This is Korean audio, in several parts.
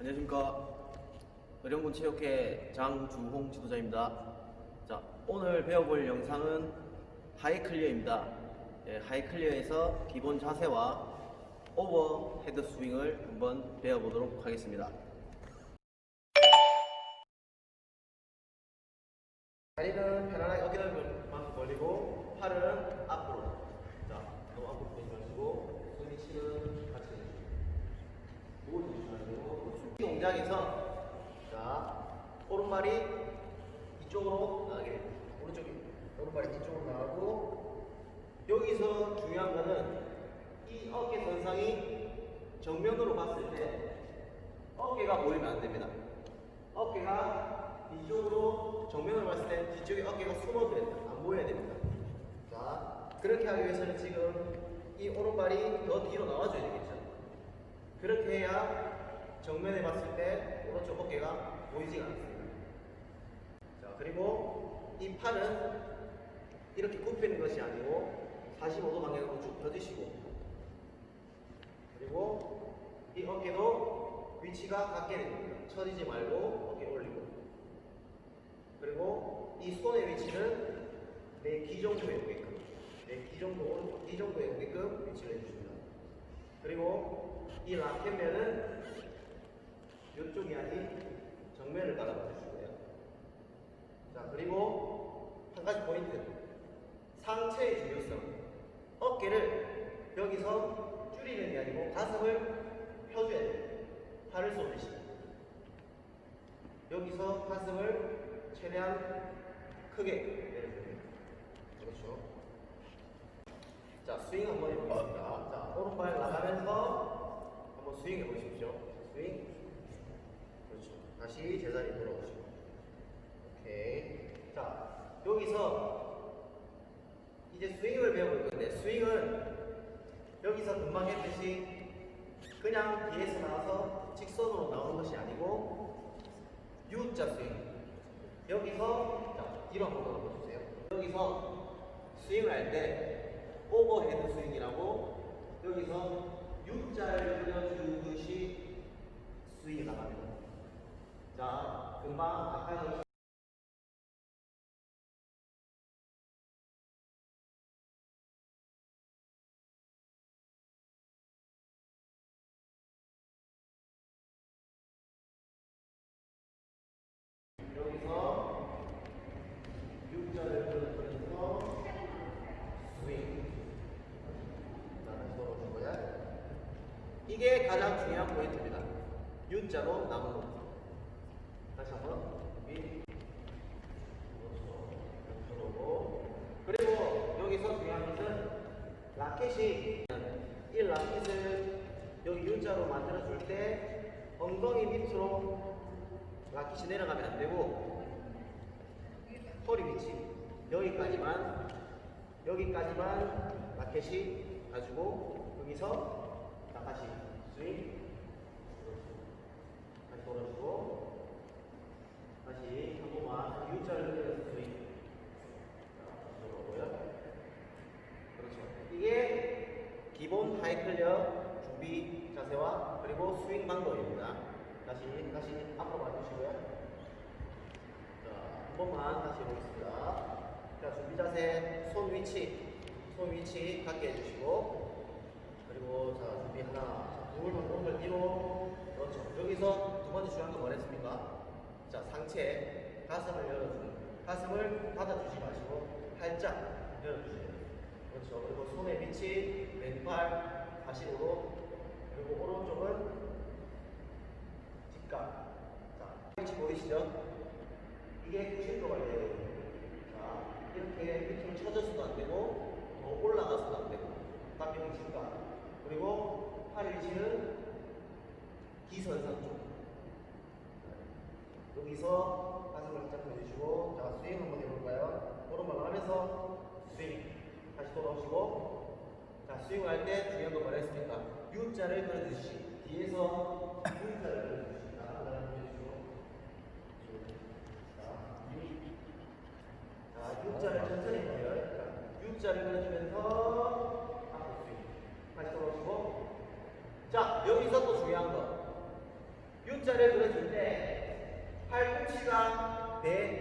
안녕하십니까. 의령군 체육회 장주홍 지도자입니다. 자, 오늘 배워볼 영상은 하이클리어입니다. 예, 하이클리어에서 기본 자세와 오버 헤드 스윙을 한번 배워보도록 하겠습니다. 다리는 편안하게 어깨를 벌리고 팔은 동작에서 자 오른발이 이쪽으로 나가게 오른쪽이 오른발이 이쪽으로 나가고 여기서 중요한 거는 이 어깨 선상이 정면으로 봤을 때 어깨가 보이면 안 됩니다. 어깨가 이쪽으로 정면으로 봤을 때 뒤쪽에 어깨가 됩니다. 안 보여야 됩니다. 자 그렇게 하기 위해서는 지금 이 오른발이 더 뒤로 나와줘야 되겠죠. 그렇게 해야 정면에 봤을 때 오른쪽 어깨가 보이지가 않습니다. 자, 그리고 이 팔은 이렇게 굽히는 것이 아니고 45도 방향으로 쭉 펴주시고 그리고 이 어깨도 위치가 같게 됩니다. 처지지 말고 어깨 올리고 그리고 이 손의 위치는 내 귀 정도에 오게끔 내귀 정도 오른쪽 귀 정도에 오게끔 위치를 해주십니다. 그리고 이 라켓면은 이쪽이 아닌 정면을 따라봐 주시고요. 자, 그리고 한 가지 포인트. 상체의 중요성. 어깨를 여기서 줄이는 게 아니고 가슴을 펴줘야 돼요. 팔을 쏘듯이. 여기서 가슴을 최대한 크게 돼요. 그렇죠. 자, 스윙 한번 해보겠습니다. 자, 오른발 나가면서 한번 스윙 해보십시오. 스윙. 다시 제자리 돌아오시고. 오케이. 자, 여기서 이제 스윙을 배워볼 건데, 스윙은 여기서 금방 했듯이 그냥 뒤에서 나와서 직선으로 나오는 것이 아니고 U자 스윙. 여기서 자, 뒤로 한번 돌아보세요. 여기서 스윙을 할 때 오버헤드 스윙이라고 여기서 U자를 그려주듯이 스윙이 나갑니다. 자, 금방 아까 여기서 U자를 그려주면서 스윙. 자, 다시 돌아오고요. 이게 가장 중요한 포인트입니다. U자로 남은 것. 다시 한번 위. 들어오고. 그리고 여기서 중요한 것은 라켓이 이 라켓을 여기 U자로 만들어 줄 때 엉덩이 밑으로 라켓이 내려가면 안 되고 허리 위치 여기까지만 여기까지만 라켓이 가지고 여기서 자, 다시 스윙 다시 돌아주고 다시 한 번만 U자를 그려서 스윙 자, 들어오고요 그렇죠 이게 기본 하이클리어 그리고 스윙 방법입니다 다시 다시 앞으로 봐주시고요 자, 한 번만 다시 해보겠습니다. 자, 준비 자세, 손 위치, 손 위치 갖게 해주시고, 그리고 자, 준비 하나, 자, 둘, 오른발 뒤로. 그렇죠. 여기서 두 번째 중요한 건 뭐랬습니까? 자, 상체, 가슴을 열어주는, 가슴을 닫아주지 마시고, 살짝 열어주세요. 그렇죠. 그리고 손의 위치, 왼팔 45도, 그리고 오른쪽은 직각. 자, 위치 보이시죠? 이게 90도가 돼요. 자, 이렇게 밑으로 쳐져서도 안 되고, 더 올라가서도 안 되고, 딱 여기 직각. 그리고 팔 위치는 기선상 쪽. 여기서 가슴을 살짝 펴주시고, 자, 스윙 한번 해볼까요? 오른발 하면서 스윙. 다시 돌아오시고, 자, 스윙할 때 중요한 거 말했으니까 U자를 그려주시 뒤에서 U자를 그려주시다 자, U자를 천천히 그려요 U자를 그려주면서 앞으로 스윙 다시 돌아오시고. 자 여기서 또 중요한 거. U자를 그려줄 때 팔꿈치가 배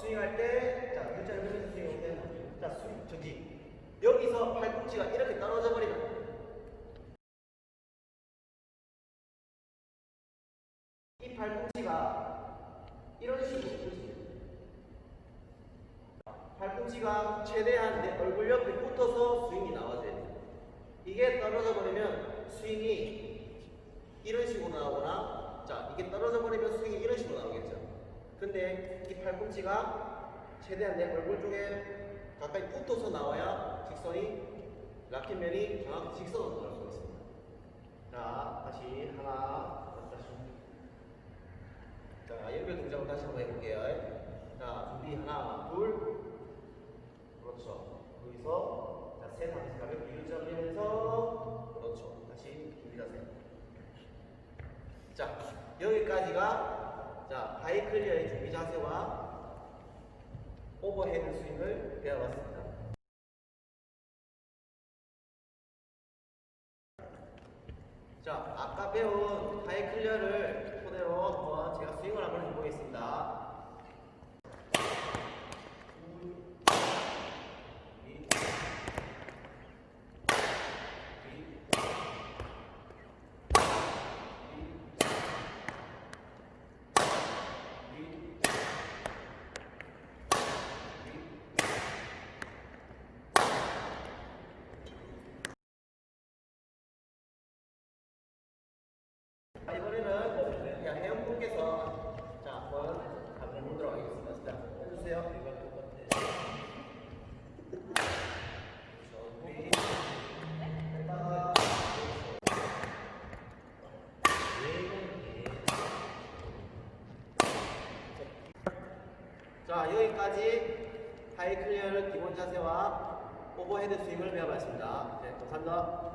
스윙할 때, 자, 일자를 그리면서 스윙할 때, 자, 스윙, 전지. 여기서 팔꿈치가 이렇게 떨어져 버리면 이 팔꿈치가 이런 식으로 식으로. 팔꿈치가 최대한 내 얼굴 옆에 붙어서 스윙이 나와줘야 돼. 이게 떨어져 버리면 스윙이 이런 식으로 나오거나, 자, 이게 떨어져 버리면 스윙이 이런 식으로 나오겠죠. 근데 이 팔꿈치가 최대한 내 얼굴 쪽에 가까이 붙어서 나와야 직선이 라켓면이 정확히 직선으로 나올 수가 있습니다. 자, 다시 하나, 다시. 자, 연결 동작을 다시 한번 해볼게요. 자, 준비 하나, 둘. 그렇죠. 여기서 자, 셋 하면서 가볍게 유지하면서 그렇죠. 다시 준비 자세. 자, 여기까지가 자, 하이 클리어의 준비 자세와 오버헤드 스윙을 배워봤습니다. 자, 아까 배운 하이 클리어를 토대로 한번 제가 스윙을 한번 해보겠습니다. 자, 이번에는 그냥 혜영분께서 자, 한번 한번 보도록 하겠습니다. 자, 해주세요. 이거 똑같아. 준비. 했다가. 자, 여기까지 하이 클리어를 기본 자세와 오버헤드 스윙을 배워봤습니다. 네, 감사합니다.